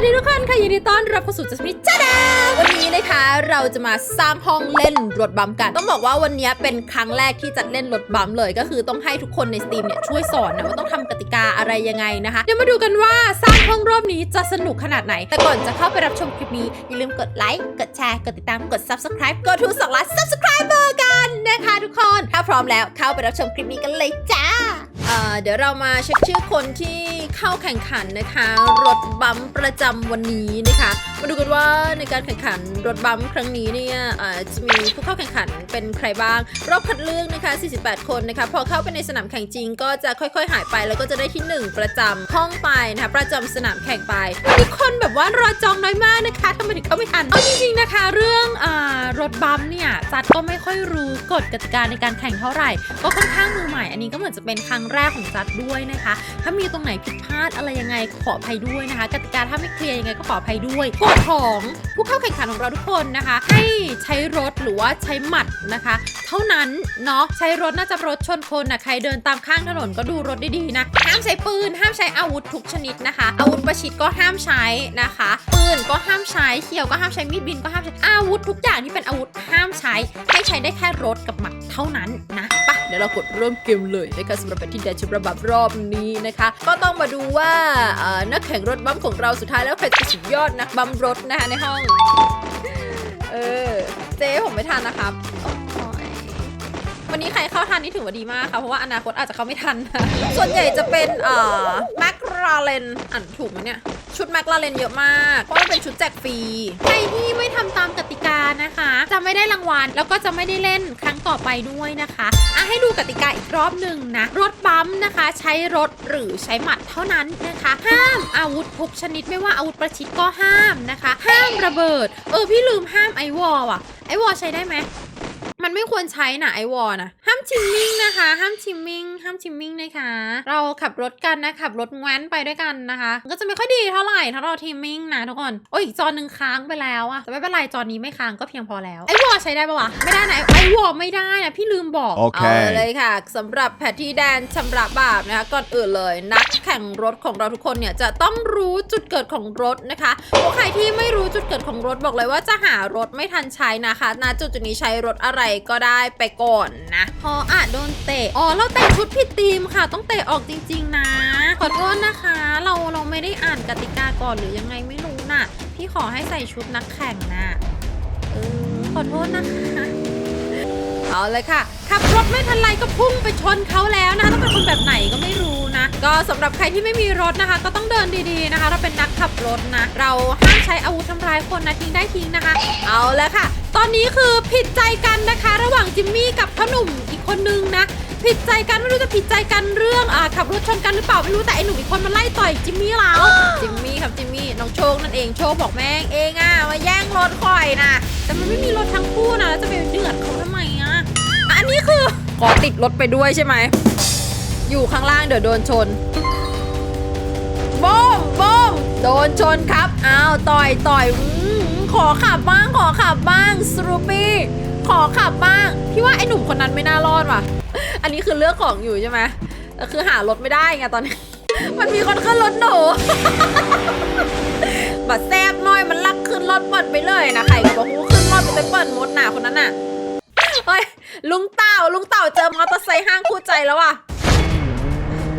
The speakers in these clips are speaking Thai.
วัสดีทุกคนค่ะยินดีต้อนรับเข้าสู่จัสมิจ้าดาวันนี้นะคะเราจะมาสร้างห้องเล่นรถบัมกัน ต้องบอกว่าวันนี้เป็นครั้งแรกที่จัดเล่นรถบัมเลย ก็คือต้องให้ทุกคนในสตรีมเนี่ยช่วยสอนนะว่าต้องทำกติกาอะไรยังไงนะคะ เดี๋ยวมาดูกันว่าสร้างห้องรอบนี้จะสนุกขนาดไหน แต่ก่อนจะเข้าไปรับชมคลิปนี้อย่าลืมกดไลค์กดแชร์กดติดตามกด subscribe กดทูสองล้าน subscriber กันนะคะทุกคน ถ้าพร้อมแล้วเข้าไปรับชมคลิปนี้กันเลยจ้า เดี๋ยวเรามาเช็คชื่อคนที่เข้าแข่งขันนะคะ รถบัมประจำวันนี้นะคะ มาดูกันว่าในการแข่งขันรถบัมครั้งนี้เนี่ยจะมีผู้เข้าแข่งขันเป็นใครบ้าง รอบคัดเลือกนะคะ 48 คนนะคะ พอเข้าไปในสนามแข่งจริง ก็จะค่อยๆ หายไปแล้วก็จะได้ที่ 1 ประจำห้องไปนะคะประจำสนามแข่งไปมีคนแบบว่ารอจองน้อยมากนะคะทำไมถึงเข้าไม่ทันเอาจริงๆนะคะ เรื่องอรถบัมเนี่ยจัดก็ไม่ค่อยรู้กฎกติกาในการแข่งเท่าไหร่ ก็ค่อนข้างมือใหม่อันนี้ก็เหมือนจะเป็นครั้งแรกของจัดด้วยนะคะ ถ้ามีตรงไหนผิดพลาดอะไรยังไงขออภัยด้วยนะคะ กติกาถ้าไม่เคลียร์ยังไงก็ขออภัยด้วยกฎของผู้เข้าแข่งขันของเราทุกคนนะคะ ให้ใช้รถหรือว่าใช้หมัดนะคะ เท่านั้นเนาะใช้รถน่าจะรถชนคนนะใครเดินตามข้างถนนก็ดูรถดีๆนะห้ามใช้ปืน ห้ามใช้อาวุธทุกชนิดนะคะ อาวุธประชิดก็ห้ามใช้นะคะ ปืนก็ห้ามใช้เขียวก็ห้ามใช้มีดบินก็ห้ามใช้อาวุธทุกอย่างที่เป็นอาวุธห้ามใช้ให้ใช้ได้แค่รถกับหมัดเท่านั้นนะไปเดี๋ยวเรากดเริ่มเกมเลยนะคะสำหรับแผนที่แดนชมระบับรอบนี้นะคะ ก็ต้องมาดูว่านักแข่งรถบัมของเราสุดท้ายแล้วใครจะสุดยอดนักบัมรถนะคะในห้อง เออ เจ๊ผมไม่ทันนะครับโอ้ย วันนี้ใครเข้าทันนี่ถือว่าดีมากค่ะ เพราะว่าอนาคตอาจจะเข้าไม่ทัน ส่วนใหญ่จะเป็นเอ่อแมคลาเรนอ่านถูกไหมเนี่ย ชุดแมคลาเรนเยอะมาก เพราะมันเป็นชุดแจกฟรี ใครที่ไม่ทำตามกติกานะคะ จะไม่ได้รางวัล แล้วก็จะไม่ได้เล่นครั้งต่อไปด้วยนะคะอะให้ดูกติกาอีกรอบหนึ่งนะ รถบัมป์นะคะ ใช้รถหรือใช้หมัดเท่านั้นนะคะ ห้ามอาวุธทุกชนิดไม่ว่าอาวุธประชิดก็ห้ามนะคะ ห้ามระเบิด เออพี่ลืมห้ามไอวอลว่ะ ไอวอลใช้ได้ไหม มันไม่ควรใช้นะไอวอลนะห้ามชิมมิ่งนะคะ ห้ามชิมมิ่งห้ามชิมมิ่งนะคะ เราขับรถกันนะขับรถแว้นไปด้วยกันนะคะมันก็จะไม่ค่อยดีเท่าไหร่ถ้าเราทิมมิ่งนะทุกคนโอ้ยอีกจอหนึ่งค้างไปแล้วอะแต่ไม่เป็นไรจอนี้ไม่ค้างก็เพียงพอแล้วไอวอลใช้ได้ปะวะไม่ได้นะไอวอลไม่ได้นะพี่ลืมบอกโอเคาเลยค่ะสำหรับแพทที่แดนชำระบาปนะคะก่อนอื่นเลยนักแข่งรถของเราทุกคนเนี่ยจะต้องรู้จุดเกิดของรถนะคะพวกใครที่ไม่รู้จุดเกิดของรถบอกเลยว่าจะหารถไม่ทันใช้นะคะณจุดจุดนี้ใช้รถอะไรก็ได้ไปก่อนนะพออะโดนเตะอ๋อเราแต่งชุดผิดธีมค่ะ ต้องเตะออกจริง ๆ นะ ขอโทษนะคะ เราเราไม่ได้อ่านกติกาก่อนหรือยังไงไม่รู้น่ะ พี่ขอให้ใส่ชุดนักแข่งนะเออขอโทษนะคะเอาเลยค่ะขับรถไม่ทันไรก็พุ่งไปชนเขาแล้วนะคะต้องเป็นคนแบบไหนก็ไม่รู้ ก็สำหรับใครที่ไม่มีรถนะคะ ก็ต้องเดินดีๆนะคะ เราเป็นนักขับรถนะ เราห้ามใช้อาวุธทำร้ายคนนะทิ้งได้ทิ้งนะคะ เอาแล้วค่ะ ตอนนี้คือผิดใจกันนะคะ ระหว่างจิมมี่กับพ่อหนุ่มอีกคนนึงนะผิดใจกันไม่รู้จะผิดใจกันเรื่องอขับรถชนกันหรือเปล่าไม่รู้แต่ไอหนุ่มอีกคนมาไล่ต่อยจิมมี่เราจิมมี่ครับจิมมี่น้องโชคนั่นเองโชคบอกแม่งเองอะมาแย่งรถคอยนะแต่มันไม่มีรถทั้งคู่นะแล้วจะไปเดือดเขาทำไมอะอันนี้คือขอติดรถไปด้วยใช่ไหม อยู่ข้างล่างเดี๋ยวโดนชนบ้มบ้มโดนชนครับอ้าวต่อยต่อยอขอขับบ้างขอขับบ้างสรูปี้ขอขับบ้างพี่ว่าไอ้หนุ่มคนนั้นไม่น่ารอดว่ะ อันนี้คือเลือกของอยู่ใช่ไหมแต่คือหารถไม่ได้ไงตอนนี้ มันมีคนขึ้นรถหนูบัดแซบน้อยมันลักขึ้นรถเปิดไปเลยนะใครก็บอกหูขึ้นรถไปเปิดมดหนาคนนั้นน่ะเฮ้ยลุงเต่าลุงเต่าเจอมอเตอร์ไซค์ห้างคู่ใจแล้วว่ะ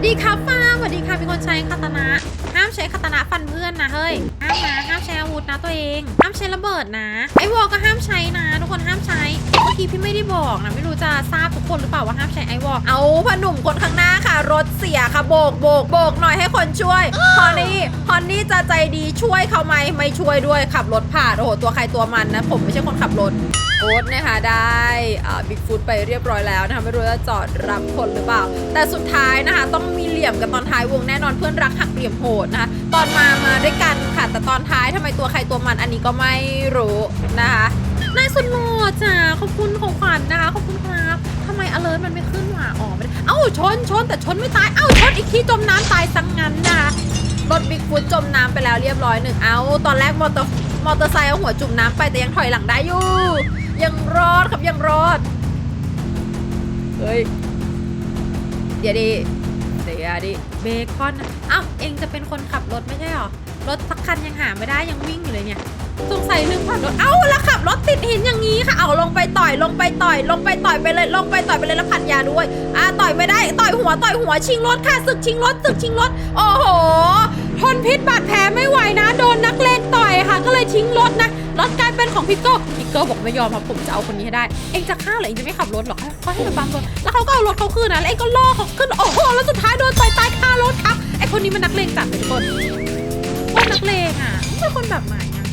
ดีครับฟ้าสวัสดีค่ะมีคนใช้คาตานะ ห้ามใช้คาตานะฟันเพื่อนนะเฮ้ย ห้ามนะห้ามใช้อาวุธนะตัวเอง ห้ามใช้ระเบิดนะ ไอวอลก็ห้ามใช้นะ ทุกคนห้ามใช้ เมื่อกี้พี่ไม่ได้บอกนะ ไม่รู้จะทราบทุกคนหรือเปล่าว่าห้ามใช้ไอวอลเอาพหนุ่มคนข้างหน้าค่ะ รถเสียค่ะโบกโบกโบกหน่อยให้คนช่วยฮอนนี่ฮอนนี่จะใจดีช่วยเขาไหมไม่ช่วยด้วยขับรถผ่านโอ้โหตัวใครตัวมันนะ ผมไม่ใช่คนขับรถ โอ๊ตนะคะได้บิ๊กฟุตไปเรียบร้อยแล้วนะคะไม่รู้จะจอดรับคนหรือเปล่า แต่สุดท้ายนะคะ ต้องมีเหลี่ยมกันตอนท้ายวงแน่นอนเพื่อนรักหักเหลี่ยมโหดนะคะตอนมามาด้วยกันค่ะแต่ตอนท้ายทำไมตัวใครตัวมันอันนี้ก็ไม่รู้นะคะนายสุดหล่อจ้าขอบคุณของขวัญนะคะขอบคุณครับทำไม alert มันไม่ขึ้นวะอ๋อไม่เอ้าชนชนแต่ชนไม่ตายเอ้าชนอีกทีจมน้ำตายสังงั้นนะคะรถบิ๊กฟุตจมน้ำไปแล้วเรียบร้อยหนึ่งเอาตอนแรกมอเตอร์มอเตอร์ไซค์เอาหัวจุ่มน้ำไปแต่ยังถอยหลังได้อยู่ ยังรอดครับยังรอด เฮ้ย เดี๋ยวดิเดี๋ยวดิเบคอนนะอ้าวเองจะเป็นคนขับรถไม่ใช่หรอ รถสักคันยังหาไม่ได้ยังวิ่งอยู่เลยเนี่ยสงสัยลืมผ่อนรถ เอ้าแล้วขับรถติดหินอย่างนี้ค่ะ เอาลงไปต่อยลงไปต่อย ลงไปต่อยไปเลย ลงไปต่อยไปเลยแล้วพันยาด้วย อ่าต่อยไม่ได้ ต่อยหัวต่อยหัวชิงรถค่ะศึกชิงรถศึกชิงรถ โอ้โห ทนพิษบาดแผลไม่ไหวนะ โดนนักเลงต่อยค่ะ ก็เลยทิ้งรถนะรถกลายเป็นของพิกโก้พิกโก้บอกไม่ยอมครับผมจะเอาคนนี้ให้ได้ เองจะฆ่าเหรอเองจะไม่ขับรถหรอกเขาให้มาบังรถแล้วเขาก็เอารถเขาคืนนะแล้วเองก็ล่อเขาขึ้นโอ้โหแล้วสุดท้ายโดนต่อยตายคารถครับไอคนนี้มันนักเลงจัดเลยทุกคนโคตรนักเลงอะเป็นคนแบบไหนอะ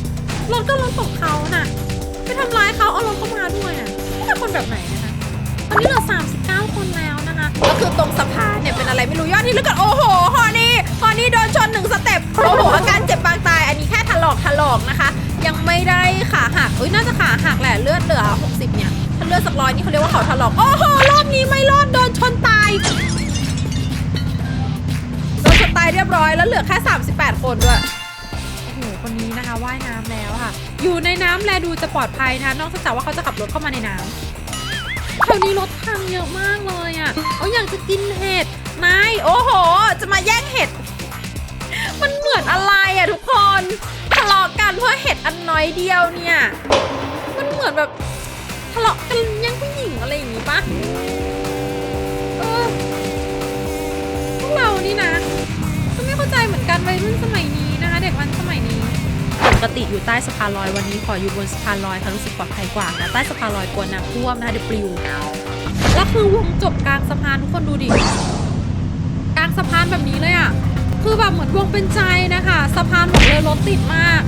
รถก็รถของเขาน่ะไปทำร้ายเขาเอารถเข้ามาด้วยอะนี่เป็นคนแบบไหนนะคะตอนนี้เหลือ39 คนแล้วนะคะก็คือตรงสะพานเนี่ยเป็นอะไรไม่รู้ยอดที่แลึกกันโอ้โหฮอนี่ ฮอนี่โดนชนหนึ่งสเต็ปโอ้โหอาการเจ็บบางตาย อันนี้แค่ถลอกถลอกนะคะ ยังไม่ได้ขาหักเอ้ยน่าจะขาหักแหละเลือดเหลือ 60 เนี่ยถ้าเลือดสักร้อยนี่เขาเรียกว่าเขาถลอก โอ้โหรอบนี้ไม่รอดโดนชนตายโดนชนตายเรียบร้อยแล้วเหลือแค่ 38 คนด้วยโอ้โหคนนี้นะคะว่ายน้ำแล้วค่ะ อยู่ในน้ำแลดูจะปลอดภัยนะคะนอกจากว่าเขาจะขับรถเข้ามาในน้ำแถวนี้รถพังเยอะมากเลยอะเอาอยากจะกินเห็ด นายโอ้โห จะมาแย่งเห็ด มันเหมือนอะไรอะทุกคนทะเลาะกันเพราะเห็ดอันน้อยเดียวเนี่ย มันเหมือนแบบทะเลาะกันแย่งผู้หญิงอะไรอย่างงี้ปะเออพวกเรานี่นะก็ไม่เข้าใจเหมือนกันวัยรุ่นสมัยนี้นะคะ เด็กวันสมัยนี้ปกติอยู่ใต้สะพานลอยวันนี้ขออยู่บนสะพานลอยค่ะรู้สึกปลอดภัยกว่านะใต้สะพานลอยกลัวน้ำท่วมนะคะเดี๋ยวปลิวแล้วคือวงจบกลางสะพานทุกคนดูดิ สะพานแบบนี้เลยอะ คือแบบเหมือนวงเป็นใจนะคะ สะพานบอกเลยรถติดมาก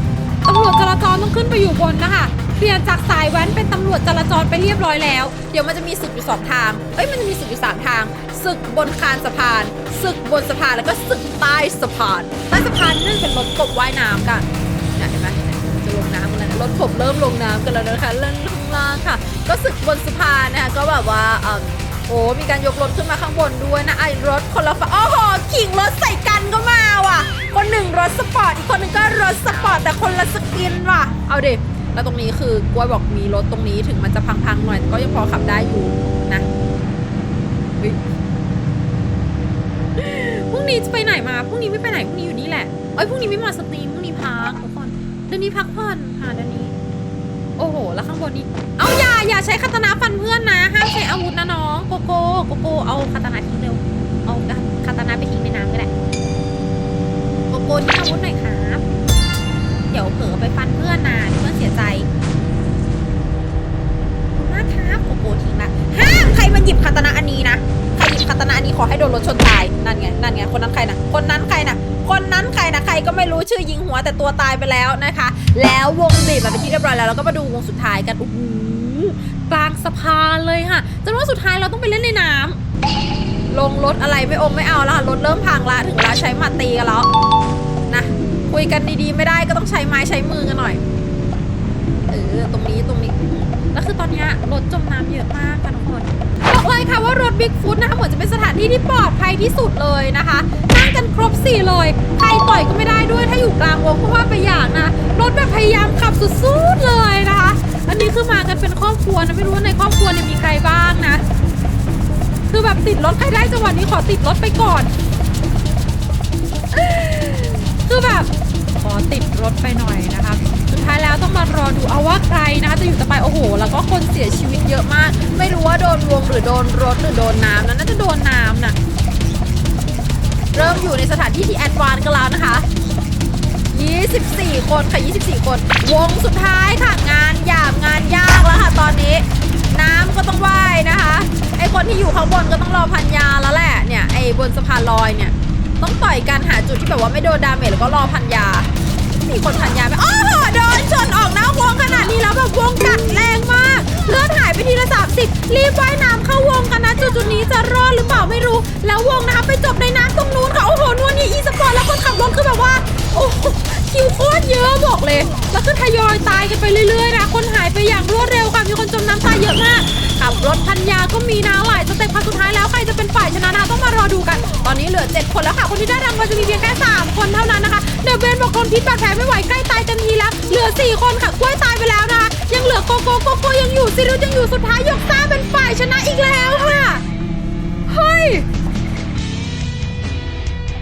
ตำรวจจราจรต้องขึ้นไปอยู่บนนะคะเปลี่ยนจากสายแว้นเป็นตำรวจจราจรไปเรียบร้อยแล้ว เดี๋ยวมันจะมีศึกอยู่สองทาง เอ้ยมันจะมีศึกอยู่สามทางศึกบนคานสะพานศึกบนสะพานแล้วก็ศึกใต้สะพานใต้สะพานนั่นเป็นรถกบว่ายน้ำกันเห็นไหมจะลงน้ำกันแล้วรถกบเริ่มลงน้ำกันแล้วนะคะเล่นข้างล่างค่ะ ก็ศึกบนสะพานนะคะก็แบบว่า โอ้ มีการยกรถขึ้นมาข้างบนด้วยนะไอ้รถคนละฝั่งโอ้โหขิงรถใส่กันก็มาว่ะ คนหนึ่งรถสปอร์ตอีกคนหนึ่งก็รถสปอร์ตแต่คนละสกินว่ะ เอาเดิแล้วตรงนี้คือกล้วยบอกมีรถตรงนี้ถึงมันจะพังๆหน่อยก็ยังพอขับได้อยู่นะพรุ่งนี้จะไปไหนมาพรุ่งนี้ไม่ไปไหนพรุ่งนี้อยู่นี่แหละเอ้ยพรุ่งนี้ไม่มาสตรีมพรุ่งนี้พักทุกคนเดือนนี้พักผ่อนค่ะเดือนนี้ โอ้โห แล้วข้างบนนี้ เอาอย่าอย่าใช้คาตานะฟันเพื่อนนะห้ามใช้อาวุธนะน้องโกโก้โกโก้เอาคาตานะทิ้งเร็ว เอาคาตานะไปทิ้งในน้ำก็ได้โกโก้ทิ้งอาวุธหน่อยครับ อยแต่ตัวตายไปแล้วนะคะ แล้ววงบีบมาเป็นที่เรียบร้อยแล้วเราก็มาดูวงสุดท้ายกันโอ้โหกลางสะพานเลยค่ะจนว่าสุดท้ายเราต้องไปเล่นในน้ำลงรถอะไรไม่อมไม่เอาแล้วค่ะรถเริ่มพังละถึงเวลาใช้หมัดตีกันแล้วนะคุยกันดีๆไม่ได้ก็ต้องใช้ไม้ใช้มือกันหน่อยเออตรงนี้ตรงนี้ แล้วคือตอนนี้รถจมน้ำเยอะมากค่ะทุกคนบอกเลยค่ะว่ารถบิ๊กฟุตนะคะเหมือนจะเป็นสถานที่ที่ปลอดภัยที่สุดเลยนะคะนั่งกันครบสี่เลยใครต่อยก็ไม่ได้ด้วยถ้าอยู่กลางวงเพราะว่าไปอย่างนะรถแบบพยายามขับสุดๆเลยนะคะ อันนี้คือมากันเป็นครอบครัวนะไม่รู้ว่าในครอบครัวเนี่ยมีใครบ้างนะ คือแบบติดรถใครได้จังหวะนี้ขอติดรถไปก่อนคือแบบขอติดรถไปหน่อยนะคะ ดูเอาว่าใครนะคะจะอยู่จะไปโอ้โห แล้วก็คนเสียชีวิตเยอะมาก ไม่รู้ว่าโดนวงหรือโดนรถหรือโดนน้ำนะน่าจะโดนน้ำนะเริ่มอยู่ในสถานที่ที่แอดวานกันแล้วนะคะ 24 คนค่ะ 24 คน วงสุดท้ายค่ะงานหยาบงานยากแล้วค่ะตอนนี้ น้ำก็ต้องว่ายนะคะไอคนที่อยู่ข้างบนก็ต้องรอพันยาแล้วแหละเนี่ยไอบนสะพานลอยเนี่ยต้องต่อยกันหาจุดที่แบบว่าไม่โดนดาเมจแล้วก็รอพันยา มีคนพันยาไปอ๋อ้โหโดนชนออกนอกวงขนาดนี้แล้วแบบวงกัดแรงมากเลือดหายไปทีละ 30 รีบว่ายน้ำเข้าวงกันนะจุดจุดนี้จะรอดหรือเปล่าไม่รู้ แล้ววงนะคะไปจบในน้ำตรงนู้นค่ะโอ้โห แล้วก็ทยอยตายกันไปเรื่อยๆนะคนหายไปอย่างรวดเร็วค่ะมีคนจมน้ำตายเยอะมากขับรถพันยาก็มีนะหลายสเต็ปค่ะสุดท้ายแล้วใครจะเป็นฝ่ายชนะนะต้องมารอดูกัน ตอนนี้เหลือ 7 คนแล้วค่ะ คนที่ได้รางวัลจะมีเพียงแค่ 3 คนเท่านั้นนะคะเดวเบนบอกทนพิษบาดแผลไม่ไหวใกล้ตายเต็มทีแล้ว เหลือ 4 คนค่ะกล้วยตายไปแล้วนะคะ ยังเหลือโกโก้โกโก้ยังอยู่ซิรุยังอยู่สุดท้ายยกซ่าเป็นฝ่ายชนะอีกแล้วค่ะเฮ้ย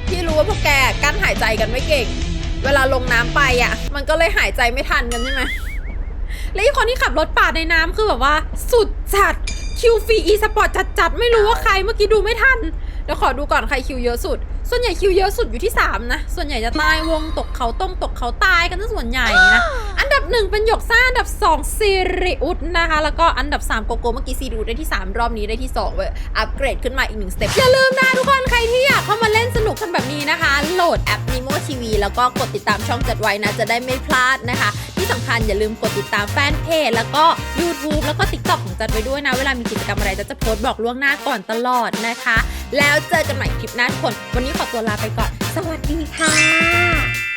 พี่รู้ว่าพวกแกกั้นหายใจกันไม่เก่ง เวลาลงน้ำไปอะ มันก็เลยหายใจไม่ทันกันใช่ไหมและอีกคนที่ขับรถปาดในน้ำคือแบบว่า สุดจัดคิวฟีอีสปอร์ตจัดๆ ไม่รู้ว่าใครเมื่อกี้ดูไม่ทัน เดี๋ยวขอดูก่อนใครคิวเยอะสุด ส่วนใหญ่คิวเยอะสุดอยู่ที่ 3 นะ ส่วนใหญ่จะตายวงตกเขาต้มตกเขาตายกันซะส่วนใหญ่นะ อันดับหนึ่งเป็นหยกซ่า อันดับ 2 ซีริอุสนะคะ แล้วก็อันดับ 3 โกโก้เมื่อกี้ซีริอุสได้ที่ 3 รอบนี้ได้ที่2เว้ยอัปเกรดขึ้นมาอีกหนึ่งสเต็ปอย่าลืมนะทุกคนใครที่อยากเข้ามาเล่นสนุกกันแบบนี้นะคะ โหลดแอป Nemo TV แล้วก็กดติดตามช่องจัดไว้นะจะได้ไม่พลาดนะคะ ที่สำคัญอย่าลืมกดติดตามแฟนเพจแล้วก็ YouTube แล้วก็ TikTok ของจัดไว้ด้วยนะ เวลามีกิจกรรมอะไรจัดจะโพสต์บอกล่วงหน้าก่อนตลอดนะคะ แล้วเจอกันใหม่คลิปหน้าทุกคน วันนี้ขอตัวลาไปก่อน สวัสดีค่ะ